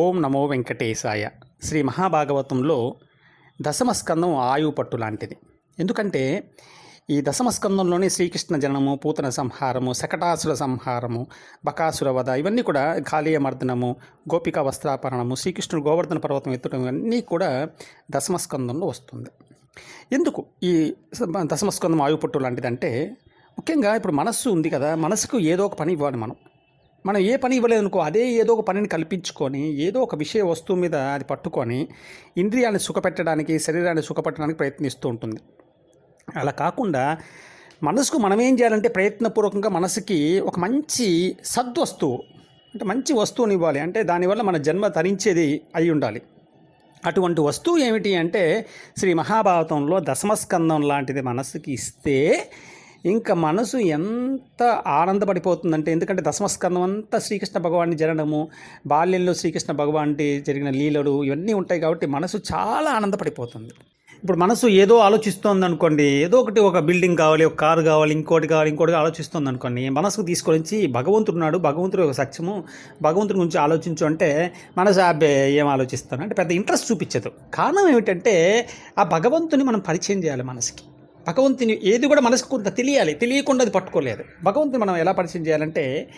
ఓం నమో వెంకటేశాయ. శ్రీ మహాభాగవతంలో దశమస్కందం ఆయువు పట్టు లాంటిది. ఎందుకంటే ఈ దశమస్కందంలోనే శ్రీకృష్ణ జననము పూతన సంహారము శకటాసుర సంహారము బకాసుర వధ ఇవన్నీ కూడా కాళీయ మర్దనము గోపిక వస్త్రాపరణము శ్రీకృష్ణుడు గోవర్ధన పర్వతం ఎత్తడం ఇవన్నీ కూడా దశమస్కందంలో వస్తుంది. ఎందుకు ఈ దశమస్కందం ఆయువు పట్టు లాంటిదంటే ముఖ్యంగా ఇప్పుడు మనస్సు ఉంది కదా మనసుకు ఏదో ఒక పని ఇవ్వాలి మనం. మనం ఏ పని ఇవ్వలేదనుకో అదే ఏదో ఒక పనిని కల్పించుకొని ఏదో ఒక విషయ వస్తువు మీద అది పట్టుకొని ఇంద్రియాన్ని సుఖపెట్టడానికి శరీరాన్ని సుఖపెట్టడానికి ప్రయత్నిస్తూ ఉంటుంది. అలా కాకుండా మనసుకు మనం ఏం చేయాలంటే ప్రయత్నపూర్వకంగా మనసుకి ఒక మంచి సద్వస్తువు అంటే మంచి వస్తువుని ఇవ్వాలి. అంటే దానివల్ల మన జన్మ తరించేది అయి ఉండాలి. అటువంటి వస్తువు ఏమిటి అంటే శ్రీ మహాభారతంలో దశమస్కందం లాంటిది మనసుకి ఇస్తే ఇంకా మనసు ఎంత ఆనందపడిపోతుందంటే ఎందుకంటే దశమస్కందం అంతా శ్రీకృష్ణ భగవాన్ని జరగడము బాల్యంలో శ్రీకృష్ణ భగవాన్కి జరిగిన లీలలు ఇవన్నీ ఉంటాయి కాబట్టి మనసు చాలా ఆనందపడిపోతుంది. ఇప్పుడు మనసు ఏదో ఆలోచిస్తోంది అనుకోండి ఏదో ఒకటి ఒక బిల్డింగ్ కావాలి ఒక కారు కావాలి ఇంకోటి కావాలి ఇంకోటి కావాలి అనుకోండి మనసుకు తీసుకొని భగవంతుడు ఉన్నాడు భగవంతుడు ఒక సత్యము భగవంతుడి గురించి ఆలోచించు అంటే మనసు అబ్బే ఏం ఆలోచిస్తాను? అంటే పెద్ద ఇంట్రెస్ట్ చూపించదు. కారణం ఏమిటంటే ఆ భగవంతుని మనం పరిచయం చేయాలి మనసుకి. భగవంతుని ఏది కూడా మనసుకు కొంత తెలియాలి. తెలియకుండా అది పట్టుకోలేదు. భగవంతుని మనం ఎలా పరిచయం చేయాలంటే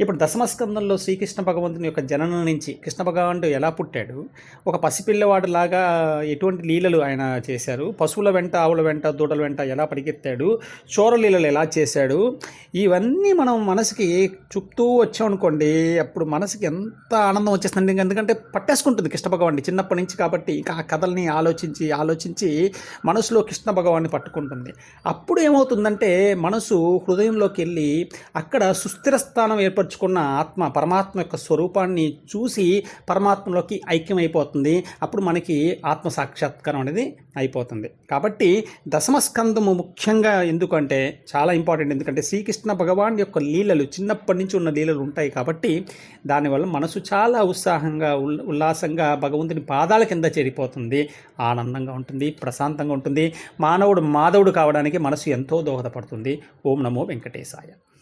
ఇప్పుడు దశమస్కందంలో శ్రీకృష్ణ భగవంతుని యొక్క జననం నుంచి కృష్ణ భగవానుడు ఎలా పుట్టాడు? ఒక పసిపిల్లవాడు లాగా ఎటువంటి లీలలు ఆయన చేశారు? పశువుల వెంట ఆవుల వెంట దూడల వెంట ఎలా పరిగెత్తాడు? చోరలీలలు ఎలా చేశాడు? ఇవన్నీ మనం మనసుకి చుట్టూ వచ్చామనుకోండి అప్పుడు మనసుకి ఎంత ఆనందం వచ్చేస్తుంది. ఎందుకంటే పట్టేసుకుంటుంది కృష్ణ భగవాన్ని చిన్నప్పటి నుంచి కాబట్టి ఇంకా ఆ కథల్ని ఆలోచించి ఆలోచించి మనసులో కృష్ణ భగవాన్ని పట్టుకుంటుంది. అప్పుడు ఏమవుతుందంటే మనసు హృదయంలోకి వెళ్ళి అక్కడ సుస్థిర స్థానం ఏర్పరచుకున్న ఆత్మ పరమాత్మ యొక్క స్వరూపాన్ని చూసి పరమాత్మలోకి ఐక్యమైపోతుంది. అప్పుడు మనకి ఆత్మ సాక్షాత్కారం అనేది అయిపోతుంది. కాబట్టి దశమస్కందము ముఖ్యంగా ఎందుకంటే చాలా ఇంపార్టెంట్. ఎందుకంటే శ్రీకృష్ణ భగవాన్ యొక్క లీలలు చిన్నప్పటి నుంచి ఉన్న లీలలు ఉంటాయి కాబట్టి దానివల్ల మనసు చాలా ఉత్సాహంగా ఉల్లాసంగా భగవంతుని పాదాల కింద చేరిపోతుంది. ఆనందంగా ఉంటుంది ప్రశాంతంగా ఉంటుంది. మానవుడు మాధవుడు కావడానికి మనసు ఎంతో దోహదపడుతుంది. ఓం నమో వెంకటేశాయ.